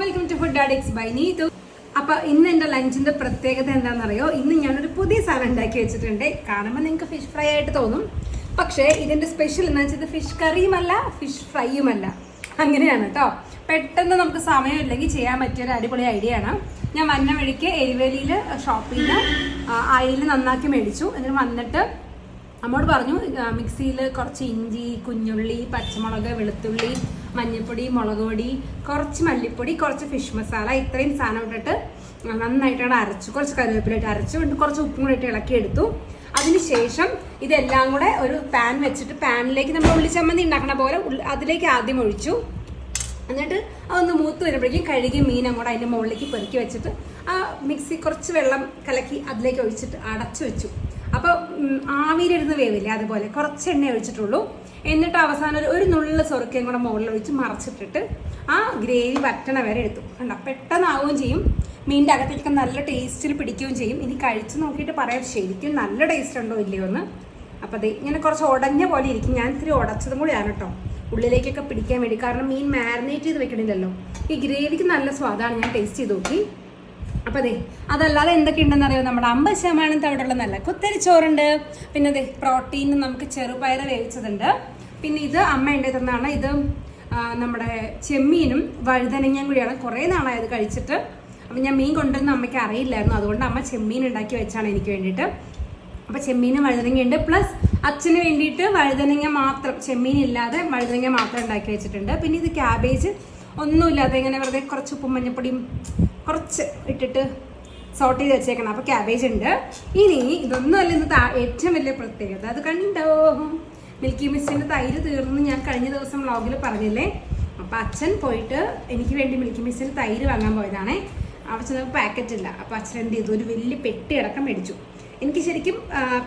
Welcome to food addicts by Neethu അപ്പൊ ഇന്ന് എന്റെ ലഞ്ചിന്റെ പ്രത്യേകത എന്താണെന്നറിയോ? ഇന്ന് ഞാനൊരു പുതിയ സാധനം ഉണ്ടാക്കി വെച്ചിട്ടുണ്ട്. കാണുമ്പോൾ നിങ്ങൾക്ക് ഫിഷ് ഫ്രൈ ആയിട്ട് തോന്നും. പക്ഷേ ഇതിന്റെ സ്പെഷ്യൽ എന്ന് വെച്ചാൽ ഫിഷ് കറിയുമല്ല ഫിഷ് ഫ്രൈയുമല്ല അങ്ങനെയാണ് കേട്ടോ പെട്ടെന്ന് നമുക്ക് സമയമില്ലെങ്കിൽ ചെയ്യാൻ പറ്റിയ ഒരു അടിപൊളി ഐഡിയ ആണ്. ഞാൻ വന്ന വഴിക്ക് എരിവേലിയിൽ ഷോപ്പിൽ നിന്ന് അയിൽ നന്നാക്കി മേടിച്ചു. എന്നിട്ട് വന്നിട്ട് അമ്മോട് പറഞ്ഞു മിക്സിയിൽ കുറച്ച് ഇഞ്ചി കുഞ്ഞുള്ളി പച്ചമുളക് വെളുത്തുള്ളി മഞ്ഞൾപ്പൊടി മുളക് പൊടി കുറച്ച് മല്ലിപ്പൊടി കുറച്ച് ഫിഷ് മസാല ഇത്രയും സാധനം ഇട്ടിട്ട് നന്നായിട്ടാണ് അരച്ചു കുറച്ച് കറിവേപ്പിലിട്ട് അരച്ചു എന്നിട്ട് കുറച്ച് ഉപ്പും കൂടി ഇട്ട് ഇളക്കി എടുത്തു. അതിനുശേഷം ഇതെല്ലാം കൂടെ ഒരു പാൻ വെച്ചിട്ട് പാനിലേക്ക് നമ്മൾ ഉള്ളിച്ചമ്മന്തി ഉണ്ടാക്കണ പോലെ അതിലേക്ക് ആദ്യം ഒഴിച്ചു. എന്നിട്ട് അതൊന്ന് മൂത്ത് വരുമ്പോഴേക്കും കഴുകി മീനും കൂടെ അതിന്റെ മുകളിലേക്ക് പെറുക്കി വെച്ചിട്ട് ആ മിക്സി കുറച്ച് വെള്ളം കലക്കി അതിലേക്ക് ഒഴിച്ചിട്ട് അടച്ചു വെച്ചു. അപ്പോൾ ആവിയിലിരുന്ന് വേവില്ലേ അതുപോലെ കുറച്ച് എണ്ണ ഒഴിച്ചിട്ടുള്ളൂ. എന്നിട്ട് അവസാനം ഒരു നുള്ളിൽ നുള്ള സൊറുക്കയും കൂടെ മുകളിൽ ഒഴിച്ച് മറച്ചിട്ടിട്ട് ആ ഗ്രേവി വറ്റണ വരെ എടുത്തു. കണ്ട? പെട്ടെന്നാവുകയും ചെയ്യും. മീനിന്റെ അകത്തേക്ക് നല്ല ടേസ്റ്റിൽ പിടിക്കുകയും ചെയ്യും. ഇനി കഴിച്ച് നോക്കിയിട്ട് പറയാം ശരിക്കും നല്ല ടേസ്റ്റ് ഉണ്ടോ ഇല്ലയോ എന്ന്. അപ്പോൾ അത് ഇങ്ങനെ കുറച്ച് ഉടഞ്ഞ പോലെ ഇരിക്കും. ഞാൻ ഇത്തിരി ഉടച്ചതും കൂടിയാണ് കേട്ടോ. ഉള്ളിലേക്കൊക്കെ പിടിക്കാൻ വേണ്ടി. കാരണം മീൻ മാരിനേറ്റ് ചെയ്ത് വെക്കണില്ലല്ലോ. ഈ ഗ്രേവിക്ക് നല്ല സ്വാദാണ്. ഞാൻ ടേസ്റ്റ് ചെയ്ത് നോക്കി. അപ്പോൾ അതെ അതല്ലാതെ എന്തൊക്കെ ഉണ്ടെന്ന് അറിയോ നമ്മുടെ അമ്പത് ശതമാനം തവിടുള്ള നല്ല കുത്തരി ചോറുണ്ട്. പിന്നെ അതെ പ്രോട്ടീൻ നമുക്ക് ചെറുപയർ വേവിച്ചതുണ്ട്. പിന്നെ ഇത് അമ്മ തന്നാണ്. ഇത് നമ്മുടെ ചെമ്മീനും വഴുതനങ്ങയും കൂടിയാണ്. കുറേ നാളായത് കഴിച്ചിട്ട്. അപ്പം ഞാൻ മീൻ കൊണ്ടുവന്ന അമ്മയ്ക്ക് അറിയില്ലായിരുന്നു. അതുകൊണ്ട് അമ്മ ചെമ്മീൻ ഉണ്ടാക്കി വെച്ചാണ് എനിക്ക് വേണ്ടിയിട്ട്. അപ്പോൾ ചെമ്മീനും വഴുതനങ്ങ ഉണ്ട്. പ്ലസ് അച്ഛന് വേണ്ടിയിട്ട് വഴുതനങ്ങ മാത്രം ചെമ്മീൻ ഇല്ലാതെ വഴുതനങ്ങ മാത്രം ഉണ്ടാക്കി വെച്ചിട്ടുണ്ട്. പിന്നെ ഇത് ക്യാബേജ് ഒന്നുമില്ലാതെ ഇങ്ങനെ വെറുതെ കുറച്ച് ഉപ്പും മഞ്ഞപ്പൊടിയും കുറച്ച് ഇട്ടിട്ട് സോട്ട് ചെയ്ത് വെച്ചേക്കണം. അപ്പോൾ ക്യാബേജ് ഉണ്ട്. ഇനി ഇതൊന്നുമല്ല ഇന്ന് ഏറ്റവും വലിയ പ്രത്യേകത. അത് കണ്ടോ? മിൽക്കി മിസ്റ്റിന്റെ തൈര് തീർന്നു ഞാൻ കഴിഞ്ഞ ദിവസം വ്ളോഗിൽ പറഞ്ഞില്ലേ? അപ്പോൾ അച്ഛൻ പോയിട്ട് എനിക്ക് വേണ്ടി മിൽക്കി മിസ്റ്റിന്റെ തൈര് വാങ്ങാൻ പോയതാണേ. ചെന്നപ്പോൾ പാക്കറ്റ് ഇല്ല. അപ്പോൾ അച്ഛൻ എന്ത് ചെയ്തു? ഒരു വലിയ പെട്ടി അടക്കം മേടിച്ചു. എനിക്ക് ശരിക്കും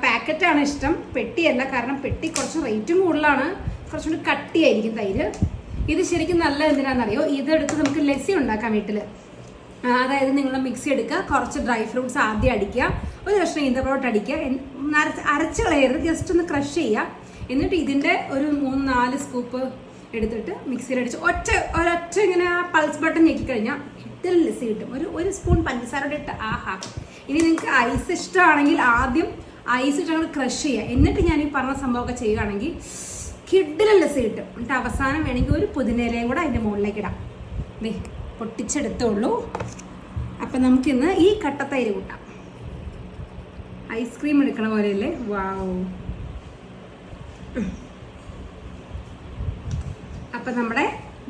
പാക്കറ്റാണ് ഇഷ്ടം. പെട്ടിയല്ല കാരണം പെട്ടി കുറച്ച് റേറ്റും കൂടുതലാണ്. കുറച്ചുകൂടി കട്ടിയായിരിക്കും തൈര്. ഇത് ശരിക്കും നല്ല എന്തിനാണെന്നറിയോ? ഇതെടുത്ത് നമുക്ക് ലസ്സി ഉണ്ടാക്കാം വീട്ടിൽ അതായത് നിങ്ങൾ മിക്സി എടുക്കുക കുറച്ച് ഡ്രൈ ഫ്രൂട്ട്സ് ആദ്യം അടിക്കുക ഒരു കഷ്ണം ഈന്തപ്പഴോട്ട് അടിക്കുക അരച്ച് കളയരുത് ജസ്റ്റ് ഒന്ന് ക്രഷ് ചെയ്യുക. എന്നിട്ട് ഇതിന്റെ ഒരു മൂന്ന് നാല് സ്കൂപ്പ് എടുത്തിട്ട് മിക്സിയിൽ അടിച്ച് ഒറ്റ ഒരൊറ്റ ഇങ്ങനെ ആ പൾസ് ബട്ടൺ ഞെക്കിക്കഴിഞ്ഞാൽ ഇത്തിരി ലസ്സി കിട്ടും. ഒരു ഒരു സ്പൂൺ പഞ്ചസാരയുടെ ഇട്ട് ആഹാ. ഇനി നിങ്ങൾക്ക് ഐസ് ഇഷ്ടമാണെങ്കിൽ ആദ്യം ഐസ് ഇട്ട് ക്രഷ് ചെയ്യുക. എന്നിട്ട് ഞാൻ ഈ പറഞ്ഞ സംഭവമൊക്കെ ചെയ്യുകയാണെങ്കിൽ കിഡിലും സീട്ട് എന്നിട്ട് അവസാനം വേണമെങ്കിൽ ഒരു പുതിനയിലയും കൂടെ അതിന്റെ മുകളിലേക്ക് ഇടാം. ദേ പൊട്ടിച്ചെടുത്തുള്ളൂ അപ്പം നമുക്കിന്ന് ഈ കട്ടത്തൈര് കൂട്ടാം. ഐസ്ക്രീം എടുക്കണ പോലെയല്ലേ? വാവ് അപ്പം നമ്മുടെ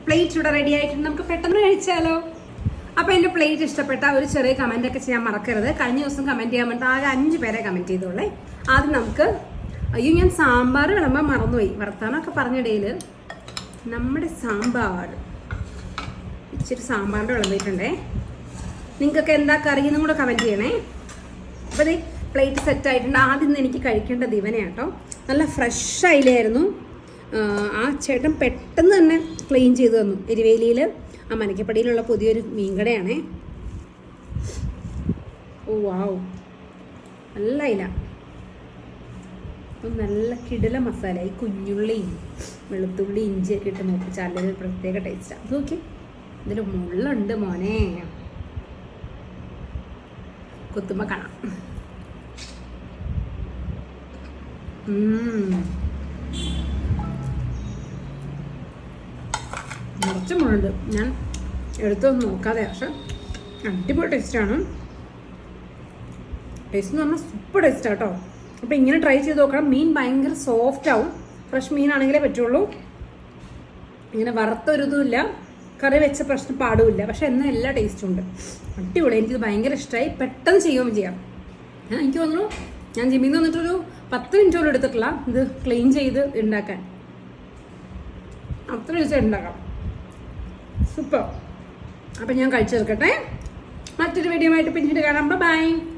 പ്ലേറ്റ് ഇവിടെ റെഡി ആയിട്ടുണ്ട്. നമുക്ക് പെട്ടെന്ന് കഴിച്ചാലോ? അപ്പോൾ എന്റെ പ്ലേറ്റ് ഇഷ്ടപ്പെട്ട ഒരു ചെറിയ കമന്റ് ഒക്കെ ചെയ്യാൻ മറക്കരുത്. കഴിഞ്ഞ ദിവസം കമന്റ് ചെയ്യാൻ വേണ്ടി ആകെ അഞ്ച് പേരെ കമന്റ് ചെയ്തോളേ. ആദ്യം നമുക്ക് അയ്യോ ഞാൻ സാമ്പാർ വിളമ്പാൻ മറന്നുപോയി. വർത്താനമൊക്കെ പറഞ്ഞിടയിൽ നമ്മുടെ സാമ്പാർ. ഇച്ചിരി സാമ്പാറിന്റെ വിളമ്പിയിട്ടുണ്ടേ നിങ്ങൾക്കൊക്കെ എന്താ കറിയെന്നും കൂടെ കമന്റ് ചെയ്യണേ. അപ്പോൾ ദേ പ്ലേറ്റ് സെറ്റ് ആയിട്ടുണ്ട്. ആദ്യം എനിക്ക് കഴിക്കേണ്ടത് ഇവനെയാണ് കേട്ടോ. നല്ല ഫ്രഷ് അയിലായിരുന്നു. ആ ചേട്ടൻ പെട്ടെന്ന് തന്നെ ക്ലീൻ ചെയ്തു തന്നു. എരിവേലിയിൽ ആ മനക്കപ്പടിയിലുള്ള പുതിയൊരു മീൻകടയാണേ ഓ വാവ് നല്ല ഇല അപ്പം നല്ല കിടല മസാല ഈ കുഞ്ഞുള്ളിയും വെളുത്തുള്ളി ഇഞ്ചിയൊക്കെ ഇട്ട് നോക്കി ഒരു പ്രത്യേക ടേസ്റ്റാണ് അത് നോക്കി ഇതിന്റെ മുള്ളുണ്ട് മോനെ. കുത്തുമ്പോൾ കാണാം. ഉം. മുള്ളുണ്ട്. ഞാൻ എടുത്തൊന്നും നോക്കാതെ പക്ഷെ അടിപൊളി ടേസ്റ്റാണ് ടേസ്റ്റ് എന്ന് പറഞ്ഞാൽ സൂപ്പർ ടേസ്റ്റ് കേട്ടോ. അപ്പോൾ ഇങ്ങനെ ട്രൈ ചെയ്ത് നോക്കണം. മീൻ ഭയങ്കര സോഫ്റ്റ് ആവും. ഫ്രഷ് മീനാണെങ്കിലേ പറ്റുള്ളൂ. ഇങ്ങനെ വറുത്തൊരിതുമില്ല. കറി വെച്ച പ്രശ്നം പാടുമില്ല. പക്ഷെ എന്നാൽ എല്ലാ ടേസ്റ്റും ഉണ്ട്. അടിപൊളി. എനിക്കിത് ഭയങ്കര ഇഷ്ടമായി പെട്ടെന്ന് ചെയ്യുകയും ചെയ്യാം. എനിക്ക് തോന്നുന്നു ഞാൻ ജിമ്മിൽ നിന്ന് വന്നിട്ടൊരു പത്ത് മിനിറ്റ് എടുത്തിട്ടില്ല. ഇത് ക്ലീൻ ചെയ്ത് ഉണ്ടാക്കാൻ. അത്ര ദിവസം ഉണ്ടാക്കാം. സൂപ്പർ അപ്പം ഞാൻ കഴിച്ചു തീർക്കട്ടെ മറ്റൊരു വീഡിയോ ആയിട്ട് പിന്നീട് കാണാം. ബൈ